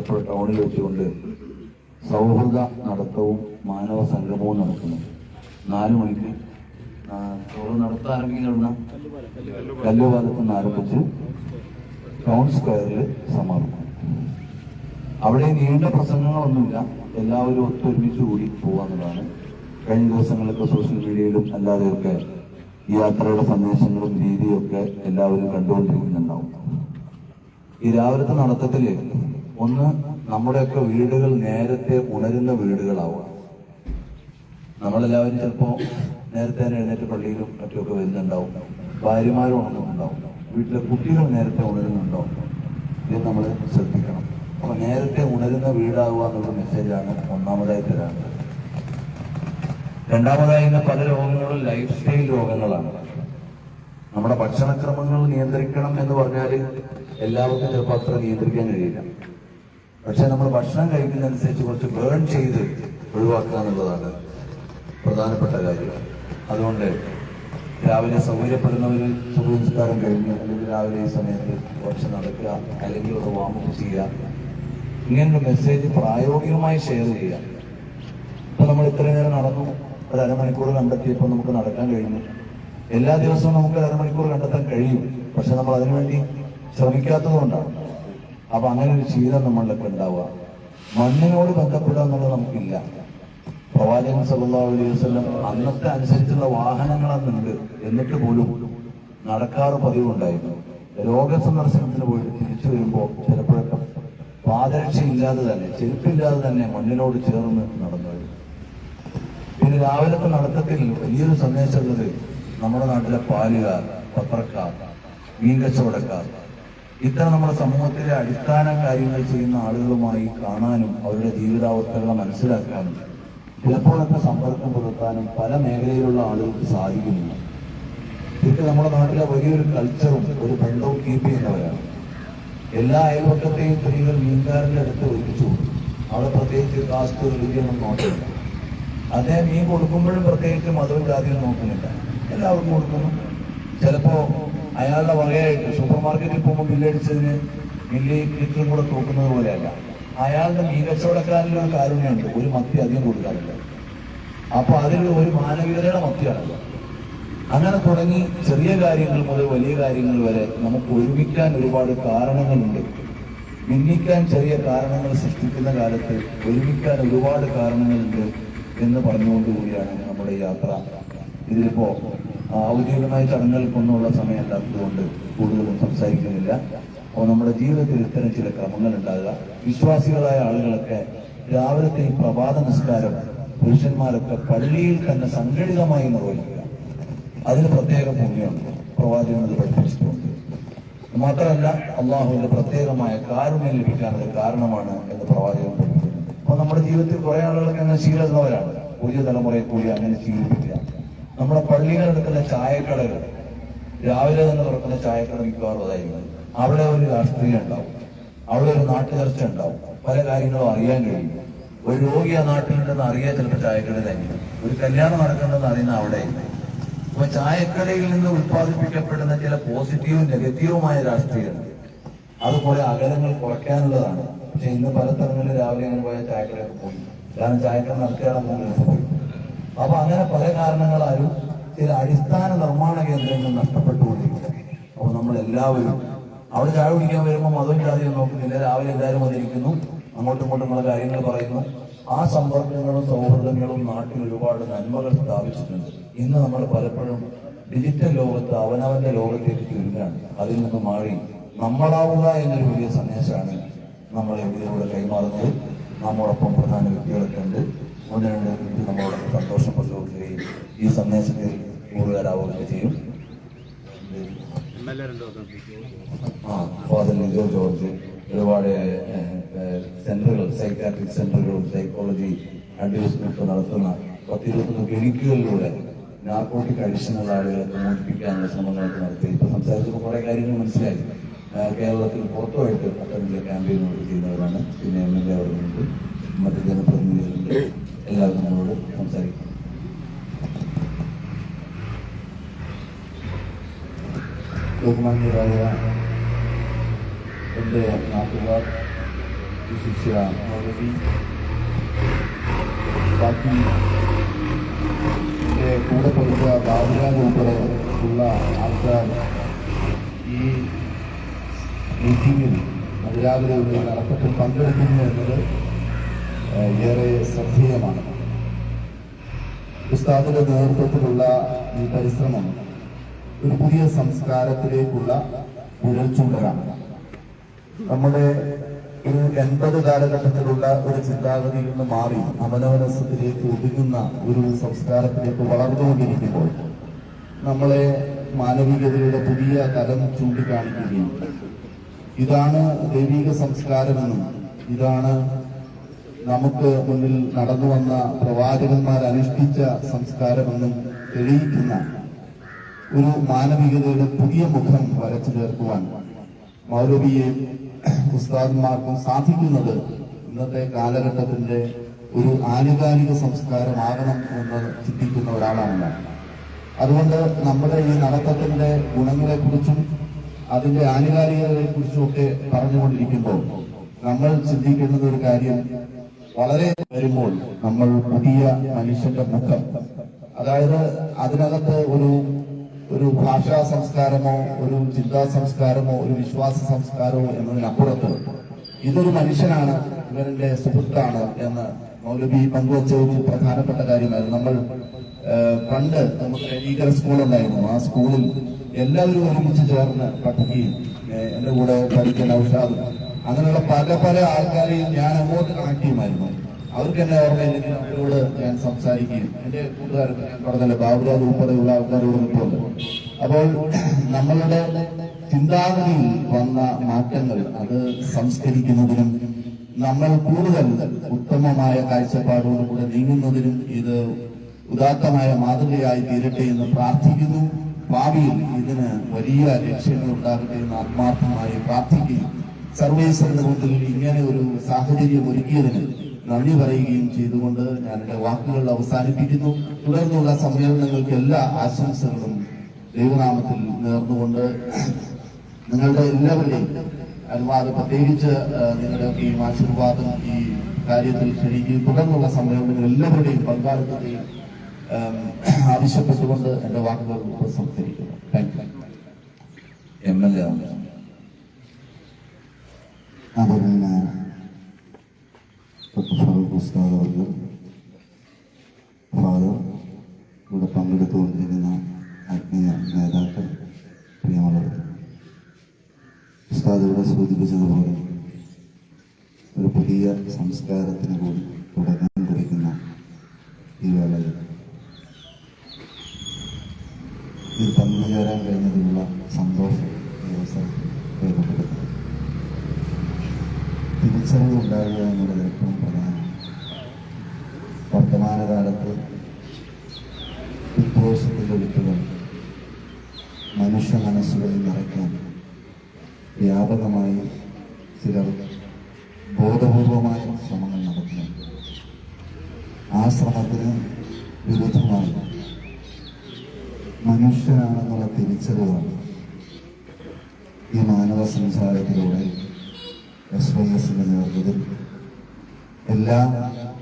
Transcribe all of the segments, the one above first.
ആലപ്പുഴ ടൗണിൽ വെച്ചുകൊണ്ട് സൗഹൃദ നടത്തവും മാനവ സംഗമവും നടക്കുന്നു. നാല് മണിക്ക് നടത്താൻ ആരംഭിക്കുന്ന കല്ലുപാലത്ത് നിന്ന് ആരംഭിച്ച് ടൗൺ സ്ക്വയറിൽ സമാപിക്കും. അവിടെ നീണ്ട പ്രസംഗങ്ങളൊന്നുമില്ല. എല്ലാവരും ഒത്തൊരുമിച്ച് കൂടി പോവാന്നുള്ളതാണ്. കഴിഞ്ഞ ദിവസങ്ങളിലൊക്കെ സോഷ്യൽ മീഡിയയിലും അല്ലാതെയൊക്കെ ഈ യാത്രയുടെ സന്ദേശങ്ങളും രീതിയും ഒക്കെ എല്ലാവരും കണ്ടുകൊണ്ടിരിക്കുന്നുണ്ടാവും. ഈ രാവിലത്തെ നടത്തത്തിൽ ഒന്ന് നമ്മുടെയൊക്കെ വീടുകൾ നേരത്തെ ഉണരുന്ന വീടുകളാവുക. നമ്മളെല്ലാവരും ചിലപ്പോ നേരത്തെ എഴുന്നേറ്റ് പള്ളിയിലും മറ്റുമൊക്കെ വരുന്നുണ്ടാവും. ഭാര്യമാരും ഉണർന്നുണ്ടാവും. വീട്ടിലെ കുട്ടികൾ നേരത്തെ ഉണരുന്നുണ്ടാവും. ഇത് നമ്മൾ ശ്രദ്ധിക്കണം. അപ്പൊ നേരത്തെ ഉണരുന്ന വീടാവുക എന്നുള്ള മെസ്സേജാണ് ഒന്നാമതായി തരാനുള്ളത്. രണ്ടാമതായി ഇന്ന് പല രോഗങ്ങളും ലൈഫ് സ്റ്റൈൽ രോഗങ്ങളാണ്. നമ്മുടെ ഭക്ഷണക്രമങ്ങൾ നിയന്ത്രിക്കണം എന്ന് പറഞ്ഞാൽ എല്ലാവർക്കും ചിലപ്പോൾ അത്ര നിയന്ത്രിക്കാൻ കഴിയില്ല. പക്ഷെ നമ്മൾ ഭക്ഷണം കഴിക്കുന്നതനുസരിച്ച് കുറച്ച് ബേൺ ചെയ്ത് ഒഴിവാക്കുക എന്നുള്ളതാണ് പ്രധാനപ്പെട്ട കാര്യം. അതുകൊണ്ട് രാവിലെ സൗകര്യപ്പെടുന്നവർ സുഖസംസ്കാരം കഴിഞ്ഞ് അല്ലെങ്കിൽ രാവിലെ ഈ സമയത്ത് കുറച്ച് നടക്കുക അല്ലെങ്കിൽ ഒരു വാമപ്പ് ചെയ്യുക ഇങ്ങനൊരു മെസ്സേജ് പ്രായോഗികമായി ഷെയർ ചെയ്യുക. ഇപ്പൊ നമ്മൾ ഇത്രയും നേരം നടന്നു ഒരു അരമണിക്കൂർ കണ്ടെത്തിയപ്പോൾ നമുക്ക് നടക്കാൻ കഴിഞ്ഞു. എല്ലാ ദിവസവും നമുക്ക് അരമണിക്കൂർ കണ്ടെത്താൻ കഴിയും. പക്ഷെ നമ്മൾ അതിനുവേണ്ടി ശ്രമിക്കാത്തത് കൊണ്ടാണ് അപ്പൊ അങ്ങനെ ഒരു ശീലം നമ്മളിലൊക്കെ ഉണ്ടാവുക. മണ്ണിനോട് ബന്ധപ്പെടുക എന്നുള്ളത് നമുക്കില്ല. പ്രവാചകൻ സല്ലാ അലൈഹി വസല്ലം അന്നത്തെ അനുസരിച്ചുള്ള വാഹനങ്ങൾ അന്നുണ്ട് എന്നിട്ട് പോലും നടക്കാറ് പതിവുണ്ടായിരുന്നു. രോഗ സന്ദർശനത്തിന് പോയിട്ട് തിരിച്ചു വരുമ്പോൾ ചിലപ്പോഴൊക്കെ പാദരക്ഷയില്ലാതെ തന്നെ ചെരുപ്പില്ലാതെ തന്നെ മണ്ണിനോട് ചേർന്ന് നടന്നു. പിന്നെ രാവിലത്തെ നടത്തത്തിൽ വലിയൊരു സന്ദേശമുള്ളത് നമ്മുടെ നാട്ടിലെ പാലുകാർ പത്രക്കാർ മീൻ കച്ചവടക്കാർ ഇത്തരം നമ്മുടെ സമൂഹത്തിലെ അടിസ്ഥാന കാര്യങ്ങൾ ചെയ്യുന്ന ആളുകളുമായി കാണാനും അവരുടെ ജീവിതാവസ്ഥകളെ മനസ്സിലാക്കാനും ചിലപ്പോഴൊക്കെ സമ്പർക്കം പുലർത്താനും പല മേഖലയിലുള്ള ആളുകൾക്ക് സാധിക്കുന്നില്ല. ഇതൊക്കെ നമ്മുടെ നാട്ടിലെ വലിയൊരു കൾച്ചറും ഒരു ബന്ധവും കീപ്പ് ചെയ്യുന്നവരാണ് എല്ലാ അയൽപക്കത്തെയും സ്ത്രീകൾ മീൻകാരന്റെ അടുത്ത് ഒരുമിച്ചു അവിടെ പ്രത്യേകിച്ച് കാസ്റ്റ് റിലീജിയൊന്നും നോക്കുന്നില്ല. അദ്ദേഹം മീൻ കൊടുക്കുമ്പോഴും പ്രത്യേകിച്ച് മതവും ജാതിയും നോക്കുന്നില്ല. എല്ലാവർക്കും കൊടുക്കുന്നു. ചിലപ്പോ അയാളുടെ വകയായിട്ട് സൂപ്പർ മാർക്കറ്റിൽ പോകുമ്പോൾ ബില്ലടിച്ചതിന് ബില്ല് ലിറ്ററും കൂടെ തൂക്കുന്നത് പോലെയല്ല. അയാളുടെ മീൻ കച്ചവടക്കാരിൽ ഒരു കാരുണ്യമുണ്ട്. ഒരു മത്തി അധികം കൊടുക്കാറില്ല. അപ്പൊ അതിൽ ഒരു മാനവികതയുടെ മത്തിയാണല്ലോ. അങ്ങനെ തുടങ്ങി ചെറിയ കാര്യങ്ങൾ മുതൽ വലിയ കാര്യങ്ങൾ വരെ നമുക്ക് ഒരുമിക്കാൻ ഒരുപാട് കാരണങ്ങളുണ്ട്. ഭിന്നിക്കാൻ ചെറിയ കാരണങ്ങൾ സൃഷ്ടിക്കുന്ന കാലത്ത് ഒരുമിക്കാൻ ഒരുപാട് കാരണങ്ങളുണ്ട് എന്ന് പറഞ്ഞുകൊണ്ടുകൂടിയാണ് നമ്മുടെ യാത്ര. ഇതിലിപ്പോ ഔദ്യോഗികമായ ചടങ്ങുകൾക്കൊന്നുമുള്ള സമയമല്ലാത്തതുകൊണ്ട് കൂടുതലും സംസാരിക്കുന്നില്ല. അപ്പോൾ നമ്മുടെ ജീവിതത്തിൽ ഇത്തരം ചില ക്രമങ്ങൾ ഉണ്ടാകുക വിശ്വാസികളായ ആളുകളൊക്കെ രാവിലത്തെ ഈ പ്രഭാത നിസ്കാരം പുരുഷന്മാരൊക്കെ പള്ളിയിൽ തന്നെ സംഘടിതമായി നിർവഹിക്കുക. അതിന് പ്രത്യേക ഭൂമിയുണ്ട്. പ്രവാചകൻ അത് പഠിപ്പിച്ചിട്ടുണ്ട്. മാത്രമല്ല അള്ളാഹുവിന്റെ പ്രത്യേകമായ കാരുണ്യം ലഭിക്കാൻ അത് കാരണമാണ് എന്ന് പ്രവാചകൻ പഠിപ്പിക്കുന്നത് അപ്പൊ നമ്മുടെ ജീവിതത്തിൽ കുറെ ആളുകളൊക്കെ അങ്ങനെ ശീലമുള്ളവരാണ്. പുതിയ തലമുറയെ കൂടി അങ്ങനെ ശീലിപ്പിക്കുക. നമ്മുടെ പള്ളികൾ എടുക്കുന്ന ചായക്കടകൾ രാവിലെ തന്നെ തുറക്കുന്ന ചായക്കട മിക്കവാറും അവിടെ ഒരു രാഷ്ട്രീയം ഉണ്ടാവും. അവിടെ ഒരു നാട്ടു ചർച്ച ഉണ്ടാവും. പല കാര്യങ്ങളും അറിയാൻ കഴിയും. ഒരു രോഗി ആ നാട്ടിലുണ്ടെന്ന് അറിയാൻ ചിലപ്പോൾ ചായക്കട തന്നെ ഒരു കല്യാണം നടക്കണമെന്ന് അറിയുന്ന അവിടെ അപ്പൊ ചായക്കടയിൽ നിന്ന് ഉത്പാദിപ്പിക്കപ്പെടുന്ന ചില പോസിറ്റീവും നെഗറ്റീവുമായ രാഷ്ട്രീയം അതുപോലെ അകലങ്ങൾ കുറയ്ക്കാനുള്ളതാണ്. പക്ഷെ ഇന്ന് പല സ്ഥലങ്ങളിൽ രാവിലെ അങ്ങനെ പോയ ചായക്കടയൊക്കെ പോയി. കാരണം ചായക്കട നടത്തിയാലും മൂന്ന് പോയി അപ്പൊ അങ്ങനെ പല കാരണങ്ങളാലും ചില അടിസ്ഥാന നിർമ്മാണ കേന്ദ്രങ്ങൾ നഷ്ടപ്പെട്ടുകൊണ്ടിരിക്കുന്നത് അപ്പൊ നമ്മൾ എല്ലാവരും അവിടെ ചായ കുടിക്കാൻ വരുമ്പോൾ മതവും ജാതിയും നോക്കുന്നില്ല. രാവിലെ എല്ലാവരും വന്നിരിക്കുന്നു. അങ്ങോട്ടും ഇങ്ങോട്ടും ഉള്ള കാര്യങ്ങൾ പറയുന്നു. ആ സമ്പർക്കങ്ങളും സൗഹൃദങ്ങളും നാട്ടിൽ ഒരുപാട് നന്മകൾ സ്ഥാപിച്ചിട്ടുണ്ട്. ഇന്ന് നമ്മൾ പലപ്പോഴും ഡിജിറ്റൽ ലോകത്ത് അവനവന്റെ ലോകത്തേക്ക് ചുരുങ്ങാണ് അതിൽ നിന്ന് മാറി നമ്മളാവുക എന്നൊരു വലിയ സന്ദേശമാണ് നമ്മൾ ഇവിടെ കൈമാറുന്നത്. നമ്മോടൊപ്പം പ്രധാന വ്യക്തികളൊക്കെ ഉണ്ട്. ഒന്ന് രണ്ട് മിനിറ്റ് നമ്മളോടൊപ്പം സന്തോഷം പങ്കുവെക്കുകയും ഈ സന്ദേശത്തിൽ കൂടുതലാവുകയും ചെയ്യും. ആ ഫാദർ ലിജോ ജോർജ് ഒരുപാട് സെന്ററുകൾ സൈക്കാട്രിക് സെന്ററുകളും സൈക്കോളജി അഡ്വൈസ്മെന്റ് നടത്തുന്ന പത്തിരുപത്തൊന്ന് ക്ലിനിക്കുകളിലൂടെ നാർക്കോട്ടിക് അഡിഷനുള്ള ആളുകളെ മോചിപ്പിക്കാനുള്ള ശ്രമങ്ങളൊക്കെ നടത്തി. ഇപ്പൊ സംസാരിച്ചപ്പോൾ കുറെ കാര്യങ്ങൾ മനസ്സിലായി. കേരളത്തിൽ പുറത്തുമായിട്ട് അത്തരത്തിലുള്ള ക്യാമ്പയിനുകൾ ചെയ്യുന്നവരാണ്. പിന്നെ എം എൽ എ അവരുണ്ട്. മറ്റ് ജനപ്രതിനിധികളുണ്ട്. എല്ലാവരും നമ്മളോട് സംസാരിക്കും ബഹുമാന്യരായ എന്റെ നാട്ടുകാർ വിശിഷ്യ മൗലവി ബാക്കി എന്റെ കൂടെ പഠിച്ച ബാബുരാജ് ഉൾപ്പെടെ ഉള്ള ആൾക്കാർ ഈ മീറ്റിങ്ങിൽ അതിരാവിലെ നടത്തത്തിൽ പങ്കെടുക്കുന്നു എന്നത് ഏറെ ശ്രദ്ധേയമാണ്. ഉസ്താദിന്റെ നേതൃത്വത്തിലുള്ള ഈ പരിശ്രമം ഒരു പുതിയ സംസ്കാരത്തിലേക്കുള്ള ഉഴൽച്ചൂടലാണ് നമ്മുടെ ഒരു എൺപത് കാലഘട്ടത്തിലുള്ള ഒരു ചിന്താഗതിയിൽ നിന്ന് മാറി അമനവനസത്തിലേക്ക് ഒതുങ്ങുന്ന ഒരു സംസ്കാരത്തിലേക്ക് വളർന്നുകൊണ്ടിരിക്കുമ്പോൾ നമ്മളെ മാനവികതയുടെ പുതിയ തലം ചൂണ്ടിക്കാണിക്കുകയും ഇതാണ് ദൈവിക സംസ്കാരമെന്നും ഇതാണ് നമുക്ക് മുന്നിൽ നടന്നു വന്ന പ്രവാചകന്മാർ അനുഷ്ഠിച്ച സംസ്കാരമെന്നും തെളിയിക്കുന്ന ഒരു മാനവികതയുടെ പുതിയ മുഖം വരച്ചു ചേർക്കുവാൻ മൗലവിയെ ഉസ്താദന്മാർക്കും സാധിക്കുന്നത് ഇന്നത്തെ കാലഘട്ടത്തിന്റെ ഒരു ആനുകാലിക സംസ്കാരമാകണം എന്ന് ചിന്തിക്കുന്ന ഒരാളാണ് അതുകൊണ്ട് നമ്മുടെ ഈ നടത്തത്തിന്റെ ഗുണങ്ങളെ കുറിച്ചും അതിന്റെ ആനുകാലികതയെ കുറിച്ചും ഒക്കെ പറഞ്ഞുകൊണ്ടിരിക്കുമ്പോൾ നമ്മൾ ചിന്തിക്കേണ്ടുന്ന ഒരു കാര്യം വളരെ വരുമ്പോൾ നമ്മൾ പുതിയ മനുഷ്യന്റെ മുഖം. അതായത് അതിനകത്ത് ഒരു ഒരു ഭാഷാ സംസ്കാരമോ ഒരു ചിന്താ സംസ്കാരമോ ഒരു വിശ്വാസ സംസ്കാരമോ എന്നതിനപ്പുറത്ത് ഇതൊരു മനുഷ്യനാണ് ഇവരുടെ സുഹൃത്താണ് എന്ന് മൗലവി പങ്കുവച്ച ഒരു പ്രധാനപ്പെട്ട കാര്യമായിരുന്നു. നമ്മൾ പണ്ട് നമുക്ക് സ്കൂൾ ഉണ്ടായിരുന്നു ആ സ്കൂളിൽ എല്ലാവരും ഒരുമിച്ച് ചേർന്ന് പഠിക്കുകയും എന്റെ കൂടെ പഠിക്കുന്ന ഔഷാദ് അങ്ങനെയുള്ള പല പല ആൾക്കാരെയും ഞാൻ അങ്ങോട്ട് കണക്ട് ചെയ്യുമായിരുന്നു. അവർക്ക് എന്നെ ഓർമ്മയില്ലെങ്കിൽ അവരോട് ഞാൻ സംസാരിക്കുകയും എന്റെ കൂട്ടുകാരൊക്കെ ഞാൻ പറഞ്ഞല്ലോ ബാബുരാജ് ഉൾപ്പെടെയുള്ള ആൾക്കാരോട് നിൽപ്പുണ്ട്. അപ്പോൾ നമ്മളുടെ ചിന്താഗതിയിൽ വന്ന മാറ്റങ്ങൾ അത് സംസ്കരിക്കുന്നതിനും നമ്മൾ കൂടുതൽ ഉത്തമമായ കാഴ്ചപ്പാടോടുകൂടെ നീങ്ങുന്നതിനും ഇത് ഉദാത്തമായ മാതൃകയായി തീരട്ടെ എന്ന് പ്രാർത്ഥിക്കുന്നു. ഭാവിയിൽ ഇതിന് വലിയ ലക്ഷ്യങ്ങൾ ഉണ്ടാകട്ടെ എന്ന് ആത്മാർത്ഥമായി പ്രാർത്ഥിക്കുകയും സർവേശ്വരന്റെ മുന്നിൽ ഇങ്ങനെ ഒരു സാഹചര്യം ഒരുക്കിയതിന് നന്ദി പറയുകയും ചെയ്തുകൊണ്ട് ഞാൻ എന്റെ വാക്കുകൾ അവസാനിപ്പിക്കുന്നു. തുടർന്നുള്ള സമ്മേളനങ്ങൾക്ക് എല്ലാ ആശംസകളും ദൈവനാമത്തിൽ നേർന്നുകൊണ്ട് നിങ്ങളുടെ എല്ലാവരുടെയും അനുവാദം പ്രത്യേകിച്ച് ആ, നിങ്ങളുടെയൊക്കെ ഈ ആശീർവാദം ഈ കാര്യത്തിൽ ക്ഷണിക്കുകയും തുടർന്നുള്ള സമ്മേളനങ്ങൾ എല്ലാവരുടെയും പങ്കാളിത്തത്തെയും ആവശ്യപ്പെട്ടുകൊണ്ട് എന്റെ വാക്കുകൾ ഉപസംഹരിക്കുന്നു. Thank you M L A ആദരണീയനായ ഡോക്ടർ ഫറൂഖ് ഉസ്താദ് അവർക്ക് ഫാദർ ഇവിടെ പങ്കെടുത്തുകൊണ്ടിരിക്കുന്ന ആത്മീയ നേതാക്കൾ പ്രിയമുള്ളവർ ഉസ്താദ് ഇവിടെ ഒരു പുതിയ സംസ്കാരത്തിന് കൂടി തുടക്കം കുറിക്കുന്ന ഈ വേളയിൽ ഇതിൽ പങ്കുചേരാൻ കഴിഞ്ഞതിലുള്ള സന്തോഷം ഈ അവസരത്തിൽ രേഖപ്പെടുത്തുന്നു തിരിച്ചറിവ് ഉണ്ടാകുക എന്നുള്ളത് ഏറ്റവും പ്രധാനം വർത്തമാനകാലത്ത് വിദ്വേഷത്തിന്റെ വിത്തുകൾ മനുഷ്യ മനസ്സുകളിൽ നിറയ്ക്കാൻ വ്യാപകമായി ചിലർ ബോധപൂർവമായ ശ്രമങ്ങൾ നടത്തുന്നു ആ ശ്രമത്തിന് വിരുദ്ധമായി മനുഷ്യനാണെന്നുള്ള തിരിച്ചറിവാണ് ഈ മാനവ സംസാരത്തിലൂടെ എസ് വൈ എസിന്റെ നേതൃത്വത്തിൽ എല്ലാ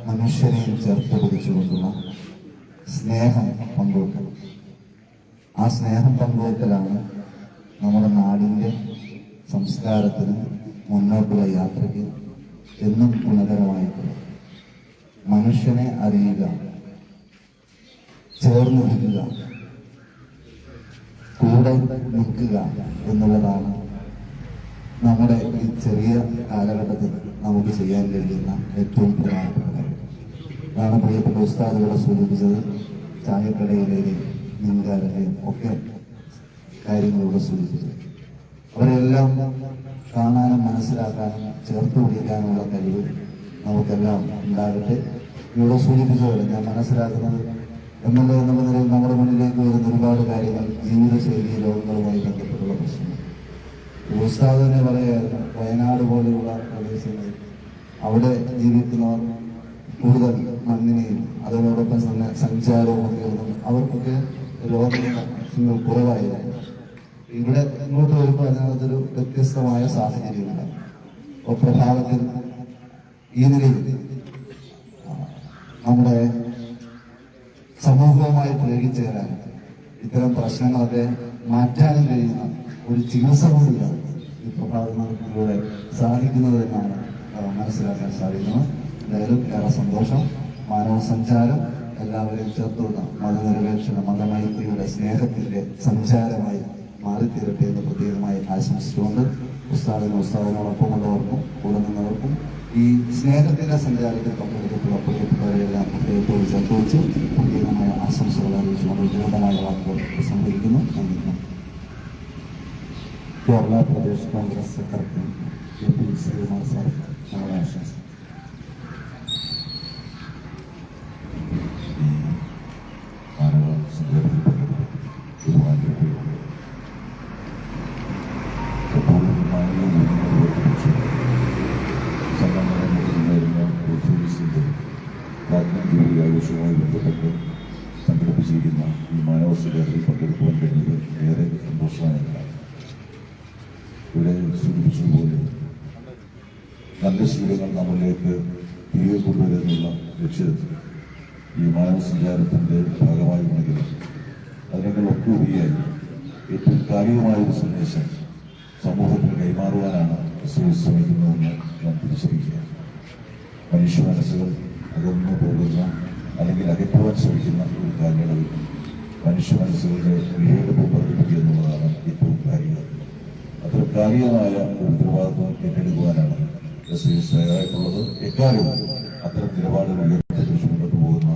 മനുഷ്യരെയും ചേർത്ത് പിടിച്ചുകൊണ്ടുള്ള സ്നേഹം പങ്കുവെക്കൽ. ആ സ്നേഹം പങ്കുവെക്കലാണ് നമ്മുടെ നാടിന്റെ സംസ്കാരത്തിന് മുന്നോട്ടുള്ള യാത്രയ്ക്ക് എന്നും ഗുണകരമായിട്ടുള്ളത്. മനുഷ്യനെ അറിയുക ചേർന്നിരിക്കുക കൂടെ നിൽക്കുക എന്നുള്ളതാണ് നമ്മുടെ ഈ ചെറിയ കാലഘട്ടത്തിൽ നമുക്ക് ചെയ്യാൻ കഴിയുന്ന ഏറ്റവും പ്രധാനപ്പെട്ട കാര്യം പ്രിയപ്പെട്ട ഉസ്താദുകളെ സൂചിപ്പിച്ചത്. ചായക്കടയിലെയും മീൻകാരനെയും ഒക്കെ കാര്യങ്ങളിലൂടെ സൂചിപ്പിച്ചത്. അവരെല്ലാം കാണാനും മനസ്സിലാക്കാനും ചേർത്ത് പിടിക്കാനുമുള്ള കഴിവ് നമുക്കെല്ലാം ഉണ്ടാകട്ടെ. ഇവിടെ സൂചിപ്പിച്ചതുപോലെ ഞാൻ മനസ്സിലാക്കുന്നത് എം എൽ എ എന്നുള്ള നിലയിൽ നമ്മുടെ മുന്നിലേക്ക് വരുന്ന ഒരുപാട് കാര്യങ്ങൾ ജീവിതശൈലി രോഗങ്ങളുമായി ബന്ധപ്പെട്ടുള്ള പ്രശ്നങ്ങൾ. ഉസ്താദിനെ പറയുകയായിരുന്നു വയനാട് പോലെയുള്ള പ്രദേശങ്ങളിൽ അവിടെ ജീവിക്കുന്നവർ കൂടുതൽ മണ്ണിനെയും അതോടൊപ്പം തന്നെ സഞ്ചാരവും അവർക്കൊക്കെ രോഗങ്ങൾ കുറവായിരുന്നു. ഇവിടെ ഇങ്ങോട്ട് വരുമ്പോൾ അതിനകത്തൊരു വ്യത്യസ്തമായ സാഹചര്യമുണ്ട് അപ്പോൾ പ്രഭാതത്തിൽ ഈ നിലയിൽ നമ്മുടെ സമൂഹവുമായി പ്രയോഗിച്ചേരാൻ ഇത്തരം പ്രശ്നങ്ങളൊക്കെ മാറ്റാനും കഴിയുന്ന ഒരു ചികിത്സ കൂടിയാണ് ഈ പ്രഭാതത്തിലൂടെ സാധിക്കുന്നത് എന്നാണ് മനസ്സിലാക്കാൻ സാധിക്കുന്നത്. എന്തായാലും ഏറെ സന്തോഷം. മാനവസഞ്ചാരം എല്ലാവരെയും ചേർത്തുള്ള മതനിരപേക്ഷണ മതമൈത്രിയുടെ സ്നേഹത്തിന്റെ സഞ്ചാരമായി മാറിത്തീരട്ടെ എന്ന് പ്രത്യേകമായി ആശംസിച്ചുകൊണ്ട് ഉസ്താദിനും ഉസ്താദിനോടൊപ്പമുള്ളവർക്കും കൂടെ നിന്നവർക്കും ഈ സ്നേഹത്തിന്റെ സഞ്ചാരത്തിൽ പങ്കെടുത്തിട്ടുള്ള പ്രിയപ്പെട്ടവരെല്ലാം ഹൃദയത്തോട് ചേർത്ത് വെച്ച് പ്രത്യേകമായ ആശംസകൾ അറിയിച്ചുകൊണ്ട് ദൂരമായ വാക്കുകൾ സംഭവിക്കുന്നു നന്ദി. Kerala Pradesh Congress secretary A P Sreekumar sir ഞങ്ങളെ ആശംസിക്കുന്നു. നല്ല ശീലങ്ങൾ നമ്മളിലേക്ക് തിരികെ കൊണ്ടുവരുന്നുള്ള ലക്ഷ്യത്തിൽ ഈ മാനവ ഭാഗമായി ഭാഗമായിരുന്നെങ്കിലും അതിനെ ഉപരിയായി ഏറ്റവും കാര്യമായ ഒരു സന്ദേശം സമൂഹത്തിന് കൈമാറുവാനാണ് ശ്രമിക്കുന്നതെന്ന് ഞാൻ തിരിച്ചറിയിക്കുക മനുഷ്യ മനസ്സുകൾ അകന്നു പോകുന്ന അല്ലെങ്കിൽ അകറ്റുവാൻ ശ്രമിക്കുന്ന ഒരു കാലയളവിൽ മനുഷ്യ മനസ്സുകളുടെ വീണ്ടെടുപ്പ് വർദ്ധിപ്പിക്കുക എന്നുള്ളതാണ് ഏറ്റവും കാര്യം അത്ര കാര്യമായ ഒരു ഉത്തരവാദിത്വം ഏറ്റെടുക്കുവാനാണ് എസ് ഐ എസ് തയ്യാറായിട്ടുള്ളത്. എക്കാലവും അത്തരം നിലപാടുകൾ ഉയർത്തിപ്പിടിച്ച് മുന്നോട്ട് പോകുന്ന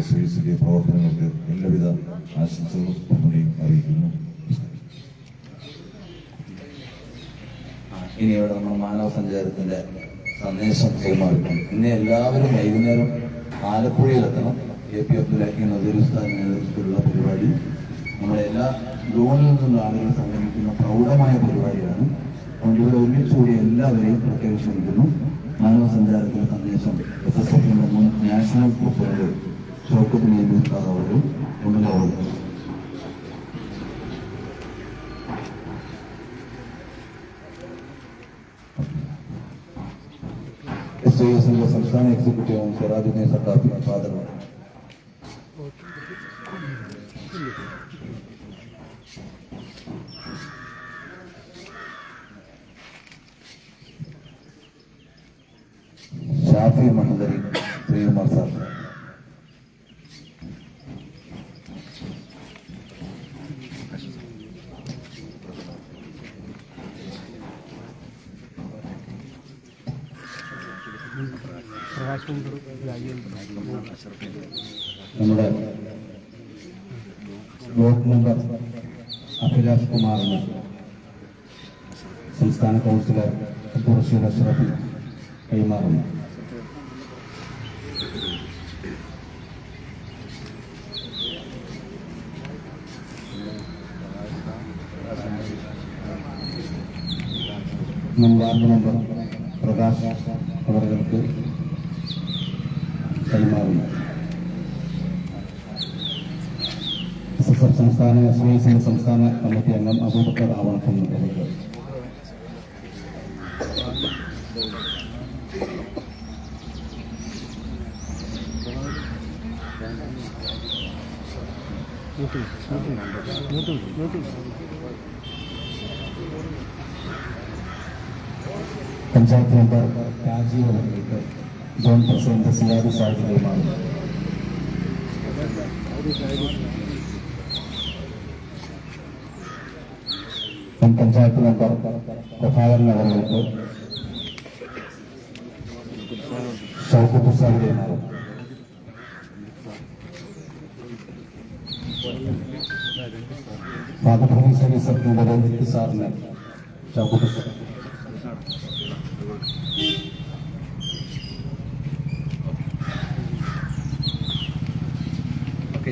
എസ് ഐ എസിന്റെ പ്രവർത്തനങ്ങൾക്ക് എല്ലാവിധ ആശംസകളും പിന്തുണയും അറിയിക്കുന്നു. ഇനി ഇവിടെ നമ്മൾ മാനവ സഞ്ചാരത്തിന്റെ സന്ദേശം കൈമാറിക്കണം ഇന്ന് എല്ലാവരും വൈകുന്നേരം ആലപ്പുഴയിലെത്തണം. എ പി നദീർ ഉസ്താദിന്റെ നേതൃത്വത്തിലുള്ള പരിപാടി. നമ്മുടെ എല്ലാ ലോണിൽ നിന്നുള്ള ആളുകൾ സംഘടിപ്പിക്കുന്ന പ്രൗഢമായ പരിപാടിയാണ് അതുകൊണ്ട് ഇവിടെ ഒരുമിച്ച് കൂടി എല്ലാവരെയും പ്രത്യേകം ക്ഷണിക്കുന്നു. മാനവ സഞ്ചാരത്തിന്റെ സന്ദേശം എസ് എസ് എഫിന്റെ മുൻ നാഷണൽ പ്രസിഡന്റ് ഷോക്കത്ത് നേബി ഉസ്താദ് അവരും എം എൽ എ അവരും. എസ് ഐ എസിന്റെ സംസ്ഥാന എക്സിക്യൂട്ടീവ് അംഗം സിറാജുദ്ദീൻ സട്ടാഫി ഫാദർ. ഷാഫി മഹദരി ശ്രീകുമാർ സാർ. നമ്മുടെ ബ്ലോക്ക് മെമ്പർ അഭിലാഷ് കുമാറിന് സംസ്ഥാന കൗൺസിലർ റഷീദ് അഷ്റഫി കൈമാറുന്നു. മുൻ വാർഡ് മെമ്പർ പ്രകാശ് അവർക്ക് കൈമാറുന്നു സംസ്ഥാന എസ് വൈ എസിന്റെ സംസ്ഥാന കമ്മിറ്റി അംഗം അബൂബക്കർ पंचायत मेंबर काजी और जोन प्रेसिडेंट सियारी साहब के मान हम पंचायत मेंबर कोठागर नगर में तो शौकत हुसैन के मान बागभूमि से भी सब बदल के साथ में। शौकत तो हुसैन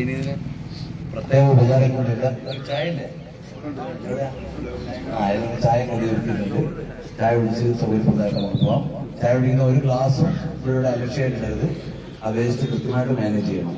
ഇനി ഇതിന് പ്രത്യേക കൊണ്ടില്ല ചായ ഉണ്ട്. ആ ഇതിന് ചായ കൂടി ഒരുക്കുന്നുണ്ട് ചായ കുടിച്ച് സൗകര്യപ്രദമായിട്ട് നമുക്ക് പോവാം. ചായ കുടിക്കുന്ന ഒരു ഗ്ലാസ് ഇവിടെ അലക്ഷ്യമായിട്ടുള്ളത് ആ വേസ്റ്റ് കൃത്യമായിട്ട് മാനേജ് ചെയ്യണം.